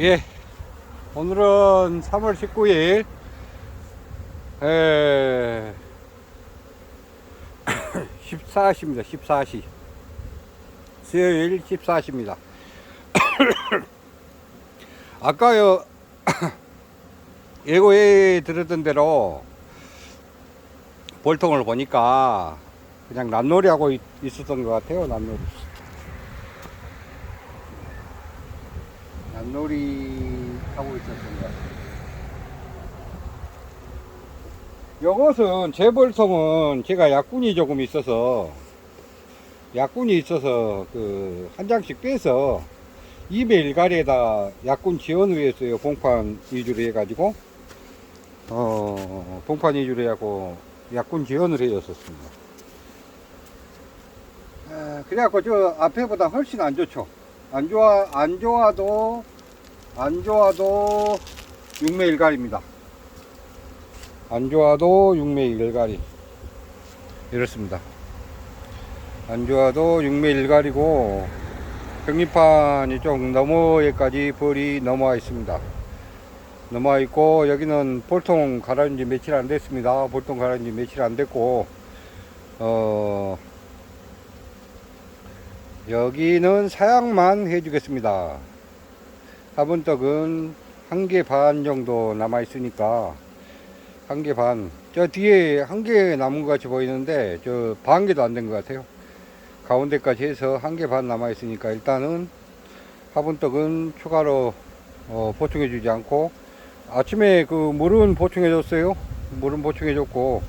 예. 오늘은 3월 19일, 에, 14시입니다. 14시. 수요일 14시입니다. 아까요, 예고에 들었던 대로 볼통을 보니까 그냥 난놀이 하고 있, 있었던 것 같아요. 난놀이. 놀이 하고 같아요. 요것은 재벌통은 제가 약군이 조금 있어서 약군이 있어서 그 한 장씩 빼서 2배 1가리에다 약군 지원을 했어요. 봉판 위주로 해가지고 어 봉판 위주로 해갖고 약군 지원을 해줬었습니다. 에, 그래갖고 저 앞에보다 훨씬 안 좋죠. 안 좋아 안 좋아도 안 좋아도 6매 1가리입니다. 안 좋아도 6매 1가리 이렇습니다. 안 좋아도 6매 1가리고 병리판이 좀 너머에까지 벌이 넘어와 있습니다. 넘어와 있고 여기는 볼통 갈아준 지 며칠 안 됐습니다. 볼통 갈아준 지 며칠 안 됐고 어 여기는 사양만 해주겠습니다. 화분떡은 한 개 반 정도 남아 있으니까 한 개 반. 저 뒤에 한 개 남은 것 같이 보이는데 저 반 개도 안 된 것 같아요. 가운데까지 해서 한 개 반 남아 있으니까 일단은 화분떡은 추가로 어, 보충해 주지 않고 아침에 그 물은 보충해 줬어요. 물은 보충해 줬고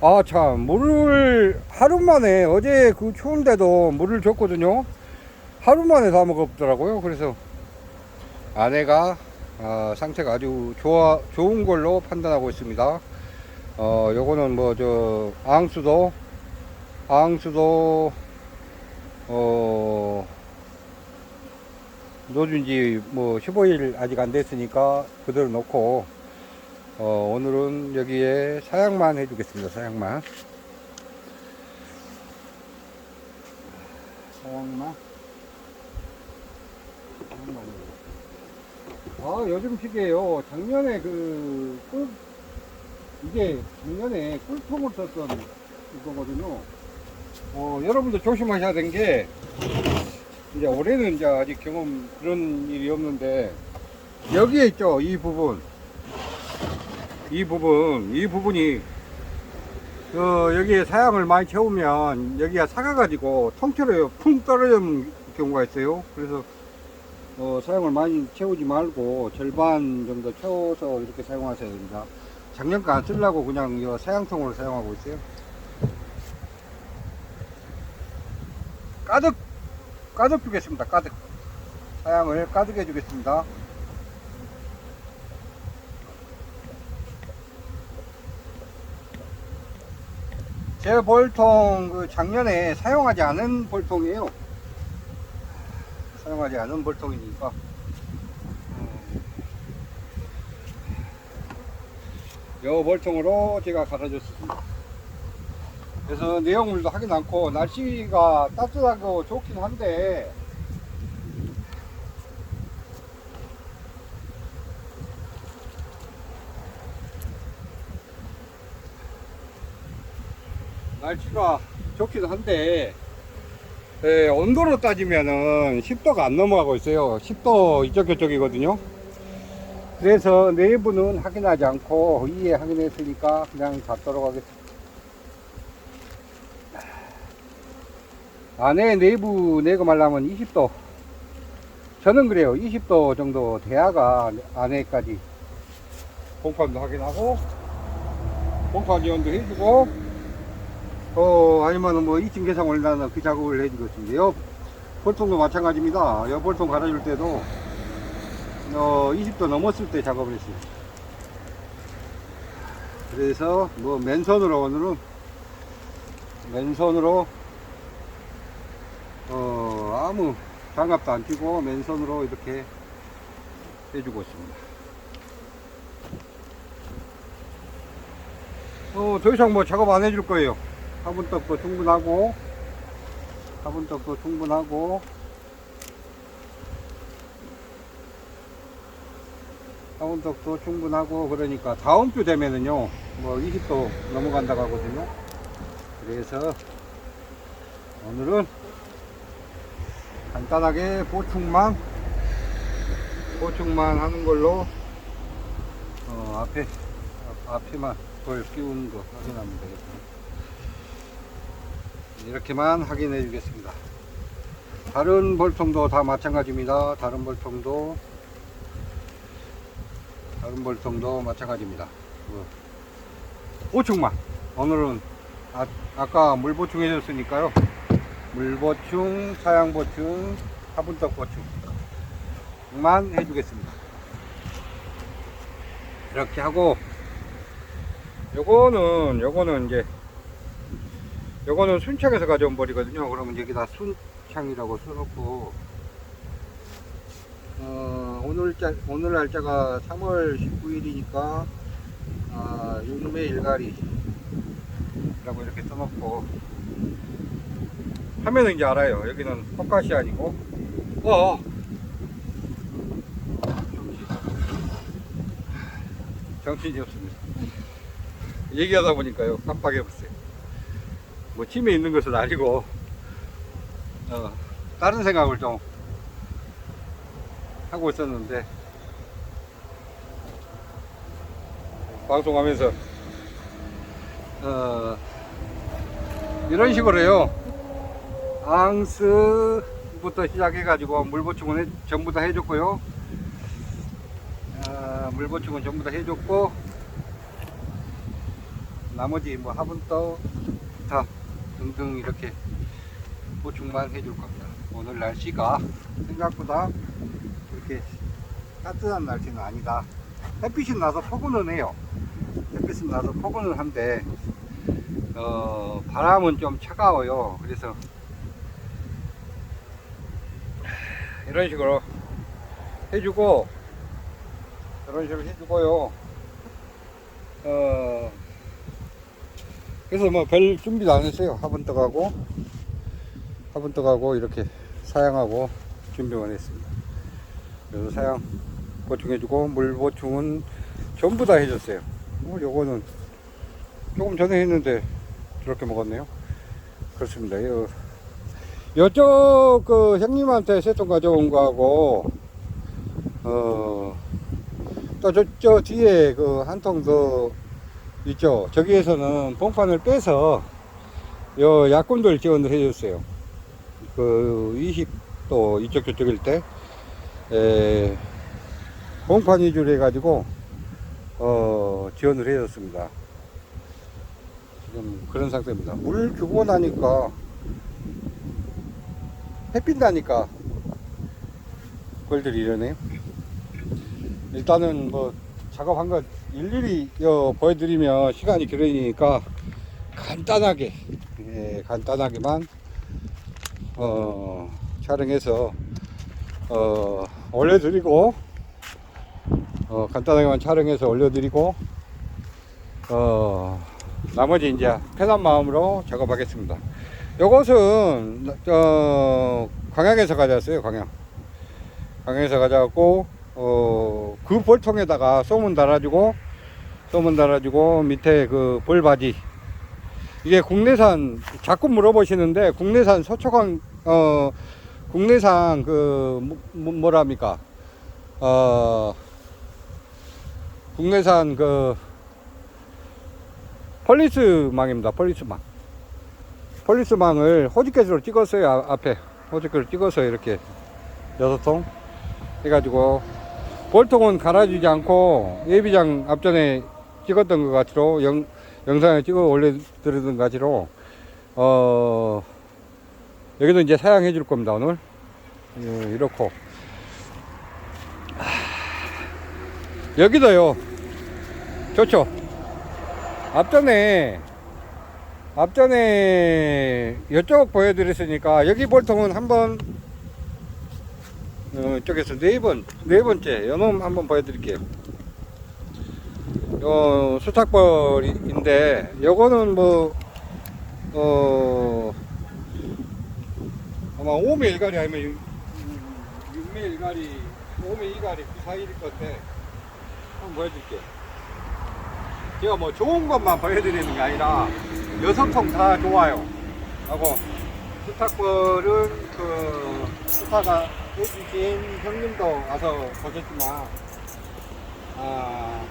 아 참 물을 하루 만에 어제 그 추운데도 물을 줬거든요. 하루 만에 다 먹었더라고요. 그래서 아내가 어, 상태가 아주 좋아 좋은 걸로 판단하고 있습니다. 어 요거는 뭐 저 앙수도 앙수도 어 놓은 지뭐 15일 아직 안 됐으니까 그대로 놓고 어 오늘은 여기에 사양만 해주겠습니다. 사양만 사양만 사양만 아 요즘 시기에요. 작년에 그 꿀, 이게 작년에 꿀통을 썼던 이거거든요. 어 여러분들 조심하셔야 되는 게 이제 올해는 이제 아직 경험 그런 일이 없는데 여기에 있죠 이 부분. 이 부분 이 부분이 그 여기에 사양을 많이 채우면 여기가 사가가지고 통째로 풍 떨어지는 경우가 있어요. 그래서 어, 사용을 많이 채우지 말고 절반 정도 채워서 이렇게 사용하셔야 됩니다. 작년 거 안 쓰려고 그냥 이 사양통으로 사용하고 있어요. 가득 가득 주겠습니다. 가득 사양을 가득 해주겠습니다. 제 볼통 그 작년에 사용하지 않은 볼통이에요. 사용하지 않은 볼통이니까. 이 볼통으로 제가 갈아줬습니다. 그래서 내용물도 하긴 않고 날씨가 따뜻하고 좋긴 한데 날씨가 좋긴 한데 예, 온도로 따지면은 10도가 안 넘어가고 있어요. 10도 이쪽 저쪽이거든요. 그래서 내부는 확인하지 않고 위에 확인했으니까 그냥 닫도록 하겠습니다. 안에 내부 내고 말라면 20도. 저는 그래요. 20도 정도 돼야가 안에까지 공판도 확인하고 공판 지원도 해주고 어, 아니면은 뭐 2층 개상 올라는 그 작업을 해주겠습니다. 요 볼통도 마찬가지입니다. 요 볼통 갈아줄 때도 어, 20도 넘었을 때 작업을 했어요. 그래서 뭐 맨손으로 오늘은 맨손으로 어, 아무 장갑도 안 끼고 맨손으로 이렇게 해주고 있습니다. 어, 더 이상 뭐 작업 안 해줄 거예요. 화분떡도 충분하고 화분떡도 충분하고. 강원도도 충분하고 그러니까 다음 주 되면은요 뭐 20도 넘어간다고 하거든요. 그래서 오늘은 간단하게 보충만 보충만 하는 걸로 어, 앞에 앞- 앞에만 돌 끼우는 거 확인하면 되겠습니다 이렇게만 확인해 주겠습니다. 다른 볼통도 다 마찬가지입니다. 다른 볼통도 다른 볼통도 마찬가지입니다. 그 보충만. 오늘은 아, 아까 물 보충해 줬으니까요. 물 보충 사양 보충 화분떡 보충만 해주겠습니다. 이렇게 하고 요거는 요거는 이제 요거는 순창에서 가져온 벌이거든요. 그러면 여기다 순창이라고 써놓고 어, 오늘 자, 오늘 날짜가 3월 19일이니까 아, 육매 일가리라고 이렇게 써놓고. 하면은 이제 알아요. 여기는 포카시 아니고. 어, 어. 정신이 없습니다. 얘기하다 보니까요. 깜빡해봤어요 뭐 팀에 있는 것은 아니고 어, 다른 생각을 좀 하고 있었는데 방송하면서 어, 이런 식으로요. 앙스부터 시작해 가지고 물 보충은 해- 전부 다 해줬고요. 아, 물 보충은 전부 다 해줬고 나머지 뭐 화분떡 다 등등 이렇게 보충만 해줄 겁니다 오늘 날씨가 생각보다 그렇게 따뜻한 날씨는 아니다. 햇빛이 나서 포근은 해요. 햇빛이 나서 포근은 한데 어, 바람은 좀 차가워요. 그래서 이런 식으로 해주고 이런 식으로 해주고요. 어, 그래서 뭐 별 준비도 안 했어요. 화분 떡하고 화분 떡하고 이렇게 사양하고 준비만 했습니다. 그래서 사양 보충해주고 물 보충은 전부 다 해줬어요. 뭐 요거는 조금 전에 했는데 저렇게 먹었네요. 그렇습니다. 요, 요쪽 그 형님한테 새똥 가져온 거하고 어, 또 저, 저 뒤에 그 한 통 더 있죠. 저기에서는 봉판을 빼서 요 약군들 지원을 해줬어요. 그 20도 이쪽 저쪽일 때 에, 봉판 위주로 해가지고 어, 지원을 해줬습니다. 지금 그런 상태입니다. 물 주고 나니까 햇빛 나니까 벌들이 이러네요. 일단은 뭐 작업한 거 일일이 여 보여드리면 시간이 길으니까 간단하게 예, 간단하게만 어, 촬영해서 어, 올려드리고 어, 간단하게만 촬영해서 올려드리고 어, 나머지 이제 편한 마음으로 작업하겠습니다. 요것은 어, 광양에서 가져왔어요. 광양. 광양에서 가져왔고 어, 그 볼통에다가 소문 달아주고 소문 달아주고 밑에 그 볼바지. 이게 국내산 자꾸 물어보시는데 국내산 서초강 어 국내산 그 뭐, 뭐- 뭐랍니까? 어 국내산 그 폴리스망입니다 폴리스망. 폴리스망을 호직켓으로 찍었어요 아- 앞에. 호직켓으로 찍어서 이렇게 여섯 통 해가지고 볼통은 갈아주지 않고 예비장 앞전에 찍었던 것 같이로 영, 영상에 찍어 올려드리던 가지로 어 여기도 이제 사양해 줄 겁니다 오늘. 예, 이렇고. 하, 여기도요. 좋죠? 앞전에 앞전에 이쪽 보여드렸으니까 여기 볼통은 한번 어, 이쪽에서 네 번, 네 번째 요놈 한번 보여드릴게요. 요 수탉벌인데 요거는 뭐 어, 아마 5매 일가리 아니면 6매 일가리, 5매 이가리 그 사이일 건데 한번 보여줄게. 제가 뭐 좋은 것만 보여드리는 게 아니라 여섯 통 다 좋아요. 하고 스타권은 그 스타가 해주신 형님도 와서 보셨지만 아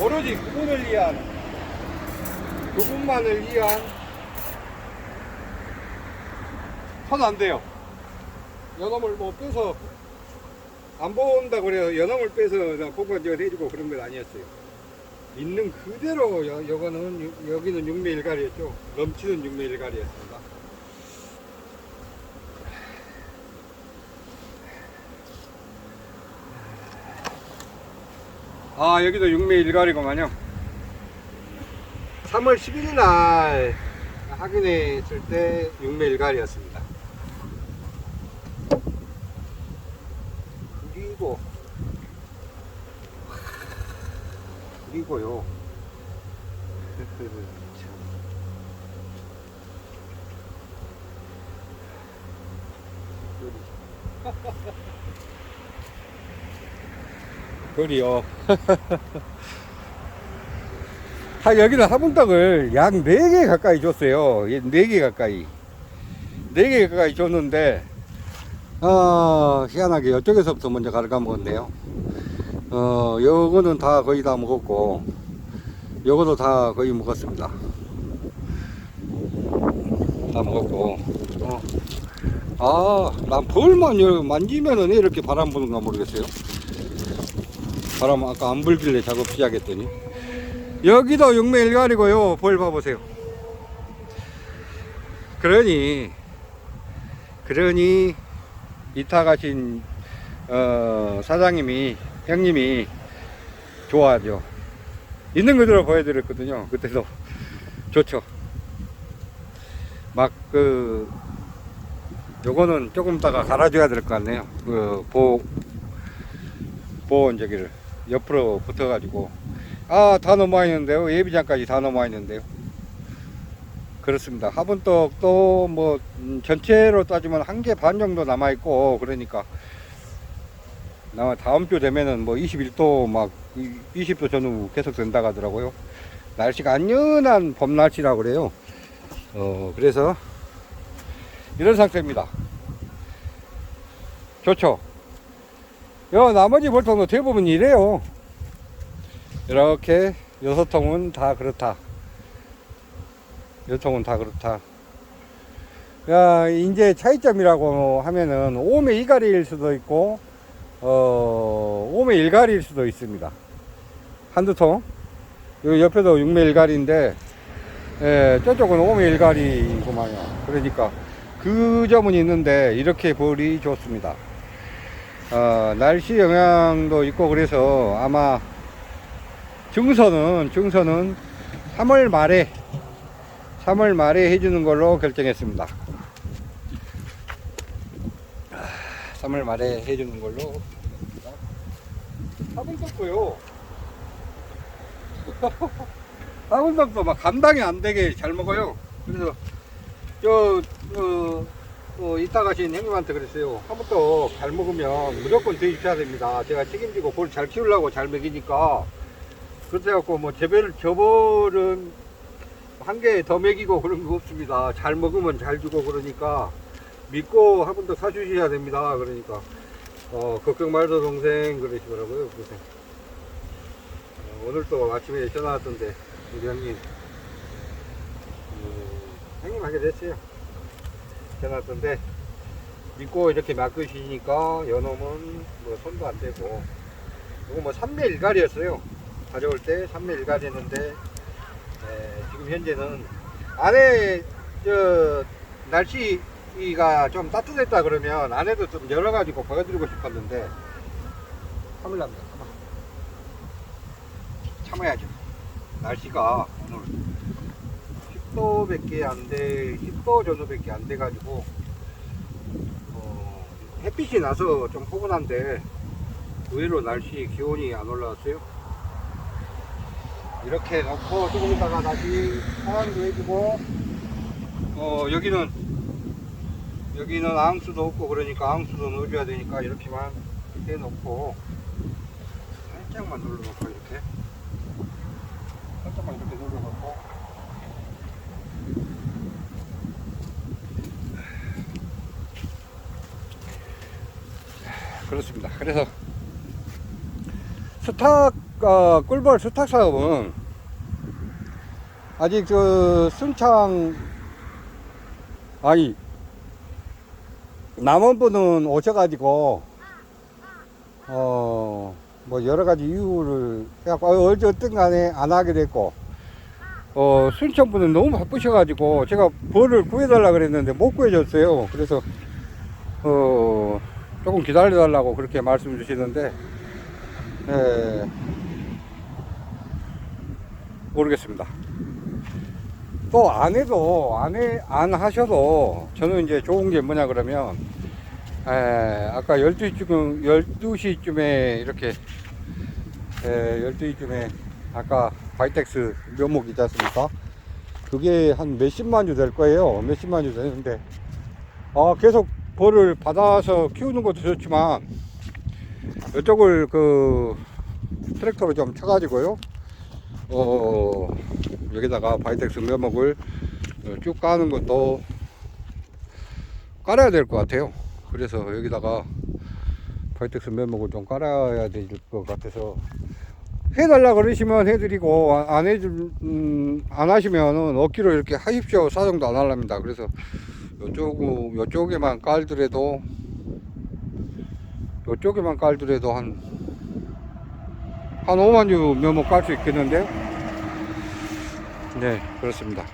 오로지 그분을 위한 그분만을 위한 손 안 돼요. 연어물 뭐 빼서 안 본다 그래요. 연어물 빼서 저 해주고 그런 건 아니었어요. 있는 그대로 여, 여거는 유- 여기는 육매일갈이었죠. 넘치는 육매일갈이었습니다. 아 여기도 육매일갈이구만요. 3월 10일 날 확인했을 때 육매일갈이었습니다. 그리고 그리고요. 참. 그리요. 하, 여기는 화분떡을 약 4개 가까이 줬어요. 4개 가까이. 4개 가까이 줬는데, 어, 희한하게 이쪽에서부터 먼저 가르가 먹었네요. 어, 요거는 다 거의 다 먹었고, 요거도 다 거의 먹었습니다. 다 먹었고, 어. 아, 난 벌만 요 만지면은 왜 이렇게 바람 부는가 모르겠어요. 바람 아까 안 불길래 작업 시작했더니. 여기도 육매일갈이고요. 벌 봐보세요. 그러니, 그러니, 이타 가신, 어, 사장님이, 형님이 좋아하죠. 있는 그대로 보여드렸거든요. 그때도. 좋죠. 막, 그, 요거는 조금 있다가 갈아줘야 될 것 같네요. 그, 보, 보온 저기를 옆으로 붙어가지고. 아, 다 넘어와 있는데요. 예비장까지 다 넘어와 있는데요. 그렇습니다. 화분떡 또 뭐, 음, 전체로 따지면 한 개 반 정도 남아 있고, 그러니까. 아마 다음 주 되면은 뭐 21도 막 20도 전후 계속 된다 하더라고요. 날씨가 안연한 봄 날씨라고 그래요. 어, 그래서 이런 상태입니다. 좋죠? 요 나머지 볼통도 대부분 이래요. 이렇게 여섯 통은 다 그렇다. 여섯 통은 다 그렇다. 야, 이제 차이점이라고 하면은 오메 이가리일 수도 있고, 어, 오메 일가리일 수도 있습니다. 한두 통. 요 옆에도 육메 일가리인데, 예, 저쪽은 오메 일가리구만요. 그러니까 그 점은 있는데 이렇게 볼이 좋습니다. 어, 날씨 영향도 있고 그래서 아마 증서는 증서는 3월 말에 3월 말에 해주는 걸로 결정했습니다. 3월 말에 해주는 걸로 화분떡도요. 화분떡도 막 감당이 안 되게 잘 먹어요. 그래서 저, 어, 어, 이따 가신 형님한테 그랬어요. 화분떡 잘 먹으면 무조건 드셔야 됩니다. 제가 책임지고 볼 잘 키우려고 잘 먹이니까. 그래갖고 뭐 재배를 저벌은 한 개 더 먹이고 그런 거 없습니다. 잘 먹으면 잘 주고 그러니까 믿고 화분떡 사주셔야 됩니다. 그러니까 어, 걱정 말도 동생 그러시더라고요. 그래서 어, 오늘 또 아침에 전화 왔던데 우리 형님 음, 형님 하게 됐어요. 왔던데 믿고 이렇게 맡기시니까 연놈은 뭐 손도 안 대고 이거 뭐 3매 일갈이었어요. 가져올 때 3매 일갈이었는데 에, 지금 현재는 안에 저 날씨가 좀 따뜻했다 그러면 안에도 좀 열어가지고 보여드리고 싶었는데 참을랍니다. 참아. 참아야죠. 날씨가 오늘 10도밖에 안 돼, 10도 전후밖에 안 돼가지고 어, 햇빛이 나서 좀 포근한데 의외로 날씨 기온이 안 올라왔어요. 이렇게 놓고 조금 있다가 다시 상황도 해주고 어 여기는 여기는 앙수도 없고 그러니까 앙수도 넣어줘야 되니까 이렇게만 해놓고 살짝만 눌러놓고 이렇게 살짝만 이렇게 눌러놓고 그렇습니다. 그래서 스탁 어, 꿀벌 스탁 사업은 아직 그 순창 아니 남은 분은 오셔가지고 어 뭐 여러 가지 이유를 해갖고 어, 어쨌든 간에 안 하게 됐고 어 순천 분은 너무 바쁘셔가지고 제가 벌을 구해달라 그랬는데 못 구해줬어요 그래서 어 조금 기다려달라고 그렇게 말씀 주시는데 예, 모르겠습니다. 또 안 해도 안, 해, 안 하셔도 저는 이제 좋은 게 뭐냐 그러면 에, 아까 12시쯤 12시쯤에 이렇게 에, 12시쯤에 아까 바이텍스 묘목 있지 않습니까? 그게 한 몇십만 주 될 거예요. 몇십만 주 되는데 아, 계속 벌을 받아서 키우는 것도 좋지만 이쪽을 그 트랙터로 좀 쳐가지고요. 어 여기다가 바이텍스 묘목을 어, 쭉 까는 것도 깔아야 될 것 같아요. 그래서 여기다가 바이텍스 묘목을 좀 깔아야 될 것 같아서 해달라 그러시면 해드리고 아- 안 해줄 음, 안 하시면은 억지로 이렇게 하십시오 사정도 안 할랍니다. 그래서 요쪽 요쪽에만 깔더라도 요쪽에만 깔더라도 한, 한 5만 주 묘목 깔 수 있겠는데요? 네, 그렇습니다.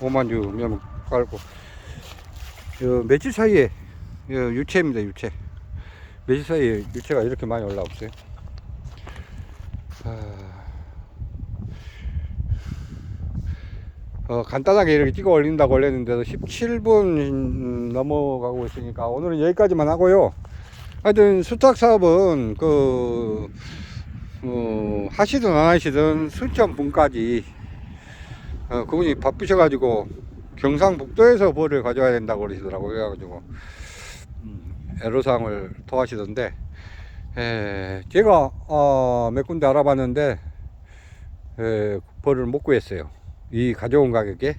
5만 주 묘목 깔고. 요 며칠 사이에, 요 유채입니다, 유채. 며칠 사이에 유채가 이렇게 많이 올라왔어요. 어, 간단하게 이렇게 찍어 올린다고 올렸는데도 17분 넘어가고 있으니까 오늘은 여기까지만 하고요. 하여튼 수탁 사업은 그 어, 하시든 안 하시든 순천 분까지 어, 그분이 바쁘셔가지고 경상북도에서 벌을 가져와야 된다고 그러시더라고요. 그래가지고 음, 애로사항을 토하시던데 에, 제가 어, 몇 군데 알아봤는데 에, 벌을 못 구했어요. 이 가져온 가격에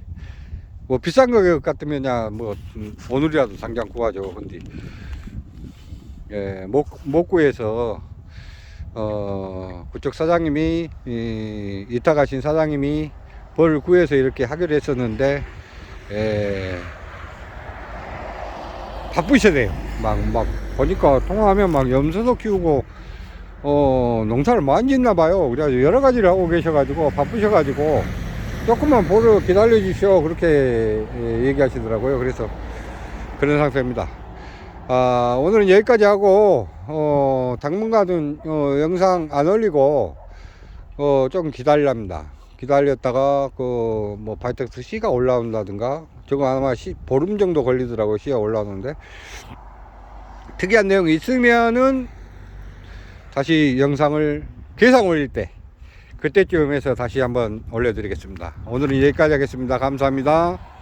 뭐 비싼 가격 같으면 뭐 음, 오늘이라도 당장 구하죠. 근데 예, 못, 못 구해서, 어, 그쪽 사장님이, 이, 이타 가신 사장님이 벌을 구해서 이렇게 하기로 했었는데, 예, 바쁘시네요. 막, 막, 보니까 통화하면 막 염소도 키우고, 어, 농사를 많이 짓나 봐요. 그래가지고 여러 가지를 하고 계셔가지고, 바쁘셔가지고, 조금만 벌을 기다려 주시오. 그렇게 예, 얘기하시더라고요. 그래서 그런 상태입니다. 아, 오늘은 여기까지 하고, 어, 당분간은, 어, 영상 안 올리고, 어, 좀 기다리랍니다. 기다렸다가, 그, 뭐, 바이텍스 C가 올라온다든가, 저거 아마 시, 보름 정도 걸리더라고요. C가 올라오는데. 특이한 내용이 있으면은, 다시 영상을 계상 올릴 때, 그때쯤 해서 다시 한번 올려드리겠습니다. 오늘은 여기까지 하겠습니다. 감사합니다.